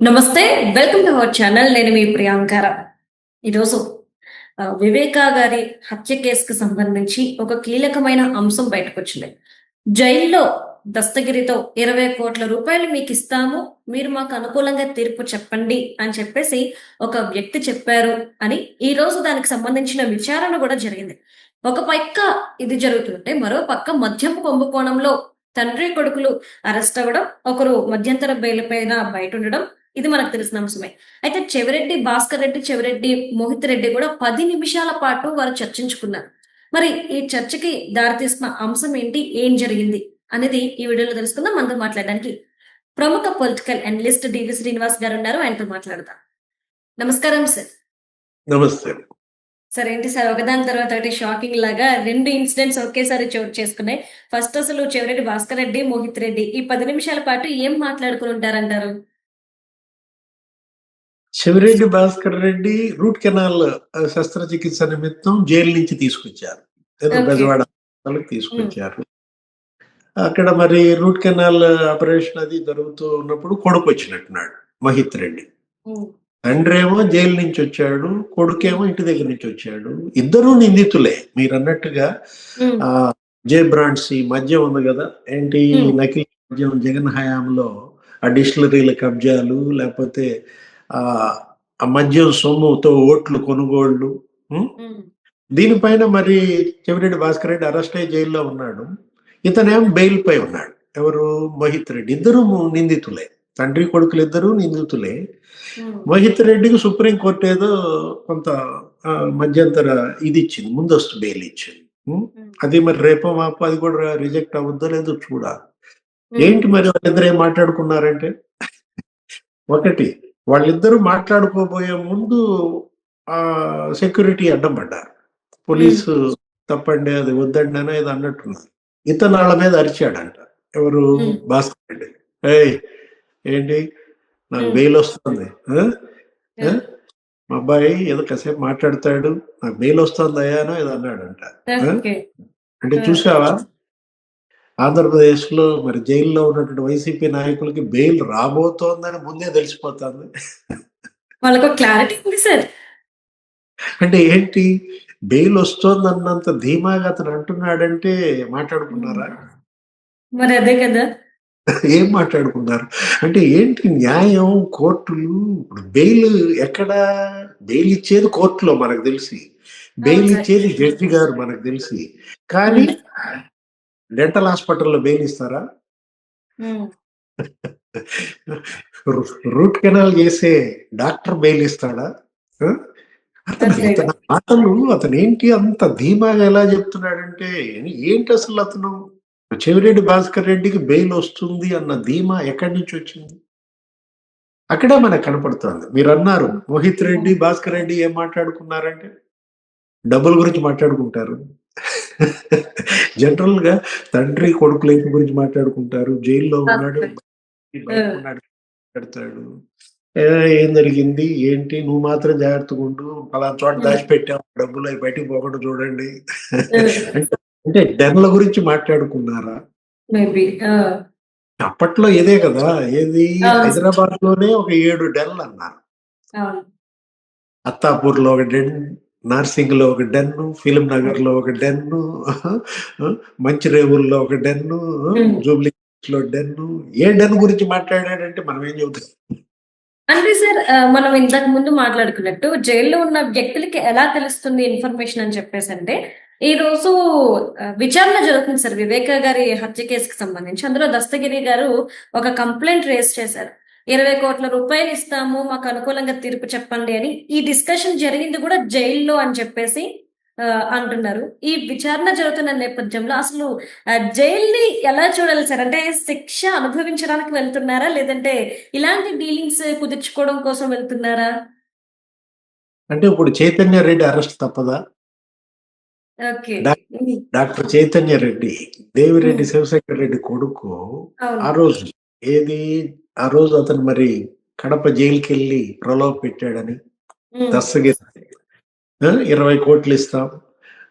నమస్తే welcome to our channel. నేను మీ ప్రియాంకర ఈరోజు వివేకా గారి హత్య కేసుకు సంబంధించి ఒక కీలకమైన అంశం బయటకు వచ్చింది జైల్లో దస్తగిరితో ఇరవై కోట్ల రూపాయలు మీకు ఇస్తాము మీరు మాకు అనుకూలంగా తీర్పు చెప్పండి అని చెప్పేసి ఒక వ్యక్తి చెప్పారు అని ఈ రోజు దానికి సంబంధించిన విచారణ కూడా జరిగింది. ఒక పక్క ఇది జరుగుతుంటే మరో పక్క మద్యం కుంభకోణంలో తండ్రి కొడుకులు అరెస్ట్ అవ్వడం ఒకరు మధ్యంతర బెయిల్ పైన బయట ఉండడం ఇది మనకు తెలిసిన అంశమే. అయితే చెవిరెడ్డి భాస్కర్ రెడ్డి చెవిరెడ్డి మోహిత్ రెడ్డి కూడా పది నిమిషాల పాటు వారు చర్చించుకున్నారు. మరి ఈ చర్చకి దారితీసిన అంశం ఏంటి? ఏం జరిగింది? అనేది ఈ వీడియోలో తెలుసుకుందాం. మనతో మాట్లాడడానికి ప్రముఖ పొలిటికల్ అనలిస్ట్ డివి శ్రీనివాస్ గారు ఉన్నారు. ఆయనతో మాట్లాడదాం. నమస్కారం సార్. నమస్తే. సార్ ఏంటి సార్? ఒకదాని తర్వాత ఒకటి షాకింగ్ లాగా రెండు ఇన్సిడెంట్స్ ఒకేసారి చోటు చేసుకున్నాయి. ఫస్ట్ అసలు చెవిరెడ్డి భాస్కర్ రెడ్డి మోహిత్ రెడ్డి ఈ పది నిమిషాల పాటు ఏం మాట్లాడుకుని ఉంటారంటారు? శివరెడ్డి భాస్కర్ రెడ్డి రూట్ కెనాల్ శస్త్రచికిత్స నిమిత్తం జైలు నుంచి తీసుకొచ్చారు. బెజవాడ తీసుకొచ్చారు. అక్కడ మరి రూట్ కెనాల్ ఆపరేషన్ అది జరుగుతూ ఉన్నప్పుడు కొడుకు వచ్చినట్టున్నాడు మహిత్ రెడ్డి. తండ్రి ఏమో జైలు నుంచి వచ్చాడు కొడుకేమో ఇంటి దగ్గర నుంచి వచ్చాడు. ఇద్దరు నిందితులే మీరు అన్నట్టుగా ఆ జే బ్రాండ్స్ ఈ మద్యం ఉంది కదా ఏంటి. నకిలీ మద్యం జగన్ హయాంలో ఆ డిస్టిలరీల కబ్జాలు లేకపోతే ఆ మద్యం సొమ్ముతో ఓట్లు కొనుగోళ్ళు దీనిపైన మరి చెవిరెడ్డి భాస్కర్ రెడ్డి అరెస్ట్ అయ్యి జైల్లో ఉన్నాడు. ఇతనేం బెయిల్ పై ఉన్నాడు. ఎవరు? మహిత్ రెడ్డి. ఇద్దరు నిందితులే. తండ్రి కొడుకులు ఇద్దరు నిందితులే. మహిత్ రెడ్డికి సుప్రీం కోర్టు ఏదో కొంత మధ్యంతర ఇది ఇచ్చింది ముందస్తు బెయిల్ ఇచ్చింది. అది మరి రేపో మాపో అది కూడా రిజెక్ట్ అవుద్దో లేదో చూడాలి. ఏంటి మరి వాళ్ళిద్దరు ఏం మాట్లాడుకున్నారంటే? ఒకటి వాళ్ళిద్దరూ మాట్లాడుకోబోయే ముందు ఆ సెక్యూరిటీ అడ్డం పడ్డారు. పోలీసు తప్పండి అది వద్దండి అని ఏదో అన్నట్టున్నారు. ఇతను వాళ్ళ మీద అరిచాడంట. ఎవరు. భాస్కర్ రెడ్డి. ఏయ్ ఏంటి? నాకు. బెయిల్ వస్తుంది. మా అబ్బాయి ఏదో కాసేపు మాట్లాడతాడు. నాకు బెయిల్ వస్తుంది అయ్యానో ఏదో అన్నాడంట. అంటే. చూసావా? ఆంధ్రప్రదేశ్లో మరి జైల్లో ఉన్నటువంటి వైసీపీ నాయకులకి బెయిల్ రాబోతోందని ముందే తెలిసిపోతుంది. వాళ్ళకు క్లారిటీ ఉంది సార్. అంటే ఏంటి? బెయిల్ వస్తోందన్నంత ధీమాగా అతను అంటున్నాడంటే మాట్లాడుకున్నారా? మరి అదే కదా. ఏం మాట్లాడుకున్నారు? అంటే ఏంటి న్యాయం కోర్టులు? ఇప్పుడు బెయిల్ ఎక్కడ? బెయిల్ ఇచ్చేది కోర్టులో మనకు తెలిసి. బెయిల్. ఇచ్చేది జడ్జి గారు మనకు తెలిసి. కానీ డెంటల్ హాస్పిటల్లో బెయిల్ ఇస్తారా? రూట్ కెనాల్ చేసే డాక్టర్ బెయిల్ ఇస్తాడా. అతని మాటలు అతను ఏంటి అంత ధీమాగా ఎలా చెప్తున్నాడంటే ఏంటి అసలు అతను? చెవిరెడ్డి భాస్కర్ రెడ్డికి బెయిల్ వస్తుంది అన్న ధీమా ఎక్కడి నుంచి వచ్చింది? అక్కడే మనకు కనపడుతుంది. మీరు అన్నారు మోహిత్ రెడ్డి భాస్కర్ రెడ్డి ఏం మాట్లాడుకున్నారంటే డబ్బుల గురించి మాట్లాడుకుంటారు. జనరల్గా తండ్రి కొడుకుల గురించి మాట్లాడుకుంటారు. జైల్లో ఉన్నాడు పెడతాడు ఏ, జరిగింది? ఏంటి? నువ్వు మాత్రం జాగ్రత్తగా ఉండు. పలానా చోట దాచిపెట్టావు. డబ్బులు అవి బయటికి పోకుండా చూడండి. అంటే డెన్ల గురించి మాట్లాడుకున్నారా? అప్పట్లో ఇదే కదా. ఏది. హైదరాబాద్లోనే ఒక ఏడు డెన్లు అన్నారు అత్తాపూర్లో ఒక డెన్ నార్సింగ్లో ఒక డెన్ను ఫిలిం నగర్లో ఒక డెన్ను మంచిరేవుల్లో ఒక డెన్ను. జూబ్లీ లో డెన్ను. ఏ డెన్ గురించి మాట్లాడాడంటే మనం ఏం చెబుతాం? అంటే సార్ మనం ఇంతకు ముందు మాట్లాడుకున్నట్టు జైల్లో ఉన్న వ్యక్తులకి ఎలా తెలుస్తుంది ఇన్ఫర్మేషన్ అని చెప్పేసి అంటే ఈ రోజు విచారణ జరుగుతుంది సార్ వివేక గారి హత్య కేసుకి సంబంధించి. అందులో దస్తగిరి గారు ఒక కంప్లైంట్ రేస్ చేశారు. ఇరవై కోట్ల రూపాయలు ఇస్తాము మాకు అనుకూలంగా తీర్పు చెప్పండి అని ఈ డిస్కషన్ జరిగింది కూడా జైల్లో అని చెప్పేసి అంటున్నారు. ఈ విచారణ జరుగుతున్న నేపథ్యంలో అసలు జైల్ని ఎలా చూడాలి సార్? అంటే శిక్ష అనుభవించడానికి వెళ్తున్నారా? లేదంటే ఇలాంటి డీలింగ్స్ కుదుర్చుకోవడం కోసం వెళ్తున్నారా? అంటే ఇప్పుడు చైతన్య రెడ్డి అరెస్ట్ తప్పదా? ఓకే. డాక్టర్ చైతన్య రెడ్డి దేవిరెడ్డి శివశంకర్ రెడ్డి కొడుకు ఆ రోజు ఏది? ఆ రోజు అతను మరి కడప జైలుకి వెళ్ళి ప్రలోభ పెట్టాడని దస్తగిరి ఇరవై కోట్లు ఇస్తాం.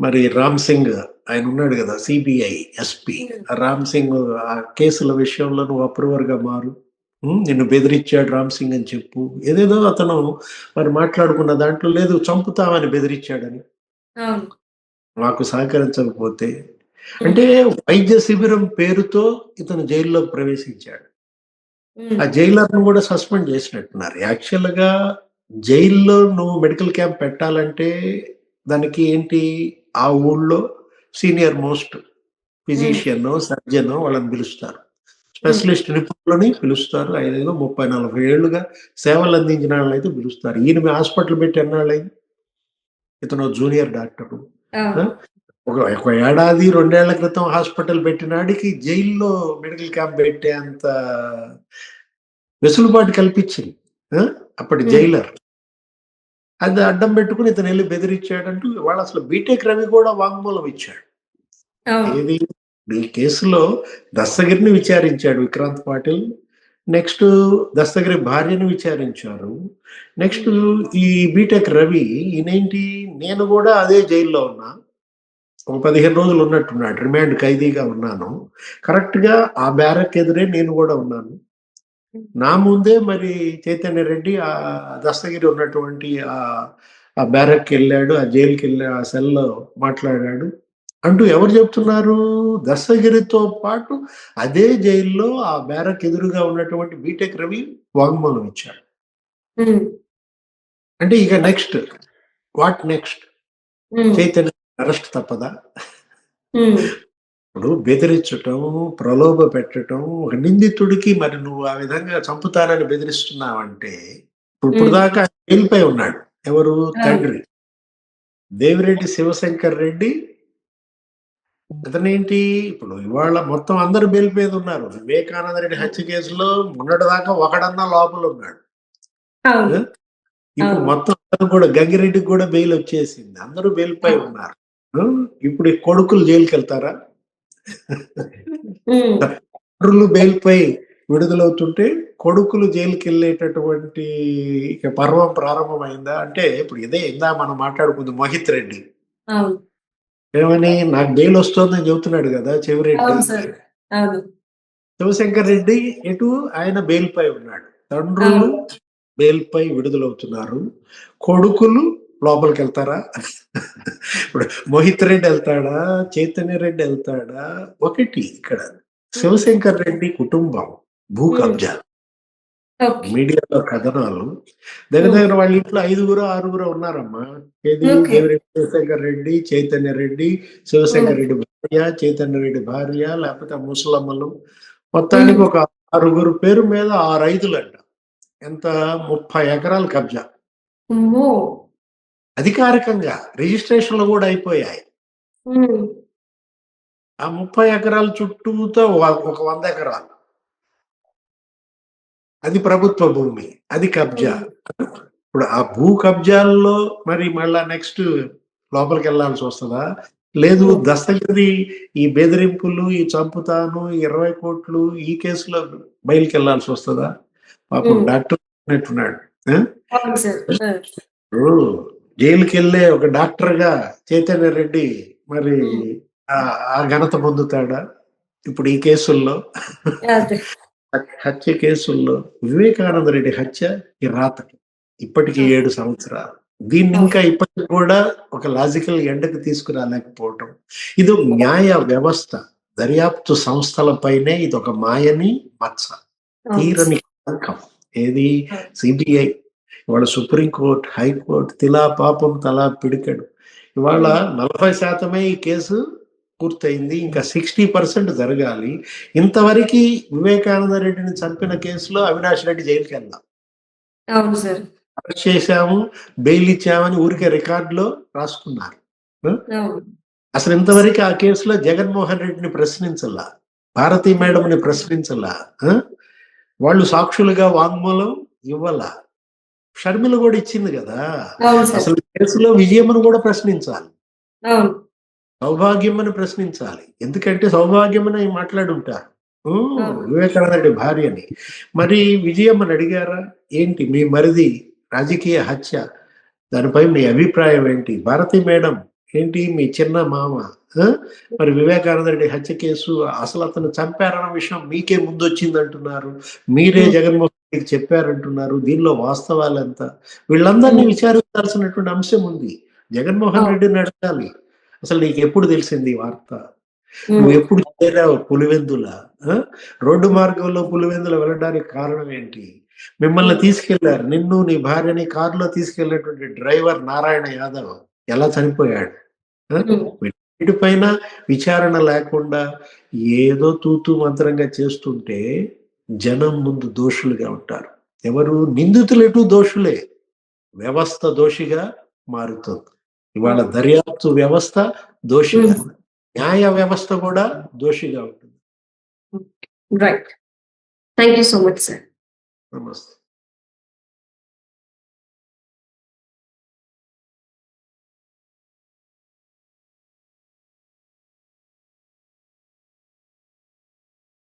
మరి రామ్ సింగ్ ఆయన ఉన్నాడు కదా సిబిఐ ఎస్పీ. రామ్ సింగ్ ఆ కేసుల విషయంలో నువ్వు అప్రూవర్గా మారు నిన్ను బెదిరించాడు రామ్ సింగ్ అని చెప్పు. ఏదేదో అతను మరి మాట్లాడుకున్న దాంట్లో లేదు చంపుతామని బెదిరించాడని. మాకు సహకరించకపోతే. అంటే వైద్య శిబిరం పేరుతో ఇతను జైల్లో ప్రవేశించాడు. ఆ జైలర్ను కూడా సస్పెండ్ చేసినట్టున్నారు. యాక్చువల్గా జైల్లో నువ్వు మెడికల్ క్యాంప్ పెట్టాలంటే దానికి ఏంటి? ఆ ఊళ్ళో సీనియర్ మోస్ట్ ఫిజిషియన్ సర్జన్ వాళ్ళని పిలుస్తారు. స్పెషలిస్ట్ నిపుణులని పిలుస్తారు. ఐదు ముప్పై నలభై ఏళ్ళుగా సేవలు అందించిన వాళ్ళని అయితే పిలుస్తారు. ఈయన మీ హాస్పిటల్ పెట్టి ఎన్నాళ్ళైంది ఇతను జూనియర్ డాక్టర్. ఒక ఒక ఏడాది రెండేళ్ళ క్రితం హాస్పిటల్ పెట్టినాడికి జైల్లో మెడికల్ క్యాంప్ పెట్టే అంత వెసులుబాటు కల్పించింది? అప్పటి. జైలర్. అది అడ్డం పెట్టుకుని ఇతను వెళ్ళి బెదిరించాడంటూ వాళ్ళు అసలు బీటెక్ రవి కూడా వాంగ్మూలం ఇచ్చాడు. ఏది? ఈ కేసులో దస్తగిరిని విచారించాడు విక్రాంత్ పాటిల్. నెక్స్ట్ దస్తగిరి భార్యను విచారించారు. నెక్స్ట్ ఈ బీటెక్ రవి ఈయనేంటి? నేను కూడా అదే జైల్లో ఉన్నా. ఒక పదిహేను రోజులు ఉన్నట్టున్నాడు. రిమాండ్ ఖైదీగా ఉన్నాను. కరెక్ట్గా ఆ బ్యారక్ ఎదురే నేను కూడా ఉన్నాను. నా ముందే మరి చైతన్య రెడ్డి ఆ దస్తగిరి ఉన్నటువంటి ఆ ఆ బ్యారక్ వెళ్ళాడు ఆ జైలుకి వెళ్ళి ఆ సెల్లో మాట్లాడాడు. అంటూ ఎవరు చెప్తున్నారు? దస్తగిరితో పాటు అదే జైల్లో ఆ బ్యారక్ ఎదురుగా ఉన్నటువంటి బీటెక్ రవి వాంగ్మూలం ఇచ్చాడు. అంటే ఇక next what next? Chaitanya arrest తప్పదా? ఇప్పుడు బెదిరించటం ప్రలోభ పెట్టటం ఒక నిందితుడికి మరి నువ్వు ఆ విధంగా చంపుతానని బెదిరిస్తున్నావంటే ఇప్పుడు. దాకా జైలుపై ఉన్నాడు. ఎవరు? తండ్రి. దేవిరెడ్డి శివశంకర్ రెడ్డి. అతనేంటి? ఇప్పుడు ఇవాళ మొత్తం అందరు బెయిల్ మీద ఉన్నారు. వివేకానంద రెడ్డి హత్య కేసులో మొన్నటి దాకా ఒకడన్నా లోపల ఉన్నాడు. ఇప్పుడు. మొత్తం కూడా గంగిరెడ్డికి కూడా బెయిల్ వచ్చేసింది. అందరూ బెయిల్ పై ఉన్నారు? ఇప్పుడు ఈ కొడుకులు జైలుకి వెళ్తారా తండ్రులు బెయిల్ పై విడుదలవుతుంటే కొడుకులు జైలుకి వెళ్ళేటటువంటి ఇక పర్వం ప్రారంభమైందా? అంటే ఇప్పుడు ఇదే ఇందా మనం మాట్లాడుకుంది మోహిత్ రెడ్డి. ఏమని? నాకు బెయిల్ వస్తుందని చెబుతున్నాడు కదా చెవిరెడ్డి. శివశంకర్ రెడ్డి ఎటు? ఆయన బెయిల్ పై ఉన్నాడు. తండ్రులు బెయిల్ పై విడుదలవుతున్నారు. కొడుకులు లోపలికి వెళ్తారా? ఇప్పుడు మోహిత్ రెడ్డి వెళ్తాడా? చైతన్య రెడ్డి వెళ్తాడా? ఒకటి ఇక్కడ శివశంకర్ రెడ్డి కుటుంబం భూ కబ్జా ఓకే మీడియాలో కథనాలు. దగ్గర దగ్గర వాళ్ళ ఇంట్లో ఐదుగురు ఆరుగురు ఉన్నారమ్మా. ఏది? శివశంకర్ రెడ్డి చైతన్య రెడ్డి శివశంకర్ రెడ్డి భార్య చైతన్య రెడ్డి భార్య లేకపోతే ముసలమ్మలు. మొత్తానికి ఒక ఆరుగురు పేరు మీద ఆరు ఐదులంట. ఎంత? ముప్పై ఎకరాలు కబ్జా. అధికారికంగా రిజిస్ట్రేషన్లు కూడా అయిపోయాయి. ఆ ముప్పై ఎకరాల చుట్టూతో ఒక- వంద ఎకరాలు. అది ప్రభుత్వ భూమి అది కబ్జా. ఇప్పుడు ఆ భూ కబ్జాల్లో మరి మళ్ళా నెక్స్ట్ లోపలికి వెళ్ళాల్సి వస్తుందా? లేదు. దస్తగిరి ఈ బెదిరింపులు ఈ చంపుతాను ఇరవై కోట్లు ఈ కేసులో బయలుకి వెళ్ళాల్సి వస్తుందా? పాపం. డాక్టర్ ఉన్నట్టున్నాడు జైలుకి వెళ్ళే ఒక డాక్టర్గా చైతన్య రెడ్డి మరి. ఆ- ఘనత పొందుతాడా? ఇప్పుడు ఈ కేసుల్లో. హత్య కేసుల్లో వివేకానంద రెడ్డి హత్య ఈ రాతకి ఇప్పటికి ఏడు సంవత్సరాలు. దీన్ని ఇంకా ఇప్పటికి కూడా ఒక లాజికల్ ఎండకు తీసుకురాలేకపోవటం. ఇది న్యాయ వ్యవస్థ. దర్యాప్తు సంస్థలపైనే ఇది ఒక మాయని మచ్చ. తీరని ఏది? సిబిఐ ఇవాళ సుప్రీంకోర్టు హైకోర్టు తిలా పాపం తలా పిడికెడు. ఇవాళ నలభై శాతమే ఈ కేసు పూర్తయింది. ఇంకా సిక్స్టీ పర్సెంట్ జరగాలి. ఇంతవరకు వివేకానంద రెడ్డిని చంపిన కేసులో అవినాష్ రెడ్డి జైలుకి వెళ్దాం అవును సార్. అరెస్ట్ చేశాము బెయిల్ ఇచ్చామని ఊరికే రికార్డులో రాసుకున్నారు. అసలు ఇంతవరకు ఆ కేసులో జగన్మోహన్ రెడ్డిని ప్రశ్నించలా భారతీ మేడంని ప్రశ్నించలా? వాళ్ళు సాక్షులుగా వాంగ్మూలం ఇవ్వాల. షర్మిల కూడా ఇచ్చింది కదా. అసలు కేసులో విజయమ్మను కూడా ప్రశ్నించాలి. అవును. సౌభాగ్యమని ప్రశ్నించాలి. ఎందుకంటే సౌభాగ్యమని మాట్లాడుంటారు ఊ, అవును. వివేకానంద రెడ్డి భార్యని. మరి విజయమ్మని అడిగారా? ఏంటి మీ మరిది రాజకీయ హత్య? దానిపై మీ అభిప్రాయం ఏంటి? భారతి మేడం ఏంటి మీ చిన్న మామ? మరి వివేకానంద రెడ్డి హత్య కేసు అసలు అతను చంపారన్న విషయం మీకే ముందు వచ్చింది అంటున్నారు మీరే. జగన్మోహన్ చెప్పారంటున్నారు దీనిలో వాస్తవాలు ఎంత వీళ్ళందరినీ. విచారించాల్సినటువంటి అంశం ఉంది. జగన్మోహన్. రెడ్డిని అడగాలి. అసలు నీకు ఎప్పుడు తెలిసింది వార్త? నువ్వు ఎప్పుడు చేరావు పులివెందుల? రోడ్డు మార్గంలో పులివెందుల వెళ్ళడానికి కారణం ఏంటి? మిమ్మల్ని తీసుకెళ్ళారు. నిన్ను నీ భార్యని కారులో తీసుకెళ్ళినటువంటి డ్రైవర్ నారాయణ యాదవ్ ఎలా చనిపోయాడు? వీటిపైన విచారణ లేకుండా ఏదో తూతూ మంత్రంగా చేస్తుంటే జనం ముందు దోషులుగా ఉంటారు. ఎవరు నిందితులు ఎటు దోషులే. వ్యవస్థ దోషిగా మారుతుంది. ఇవాళ దర్యాప్తు వ్యవస్థ దోషిగా న్యాయ వ్యవస్థ కూడా దోషిగా ఉంటుంది. Right. Thank you so much sir. నమస్తే.